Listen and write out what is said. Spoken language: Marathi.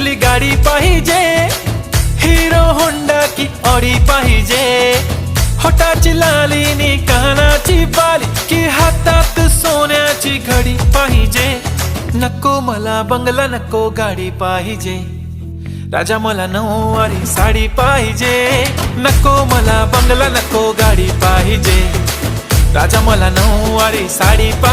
कुठली गाडी पाहिजे. हिरो होंडा की ऑडी पाहिजे. होटाची लालीनी कानाची बाली की हातात सोन्याची घडी पाहिजे. नको मला बंगला नको गाडी पाहिजे. राजा मला नऊवारी साडी पाहिजे. नको मला बंगला नको गाडी पाहिजे. राजा मला नऊवारी साडी पाहिजे